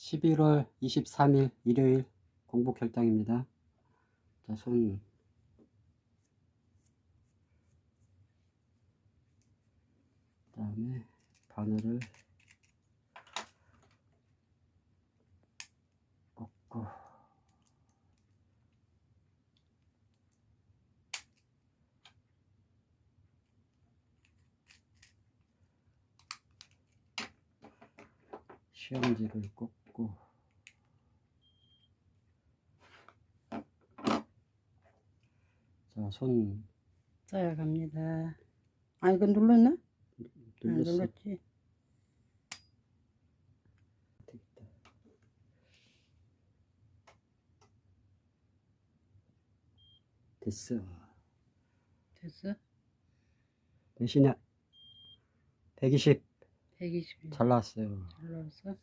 11월 23일 일요일 공복 결당입니다. 자, 손. 그 다음에 바늘을 꽂고. 시험지를 꽂고 자, 손 써야 갑니다. 아, 이거 눌렀나? 안 눌렀어. 눌렀지. 되겠다. 됐어. 됐어? 몇이냐? 120. 120. 잘 나왔어요. 잘 나왔어?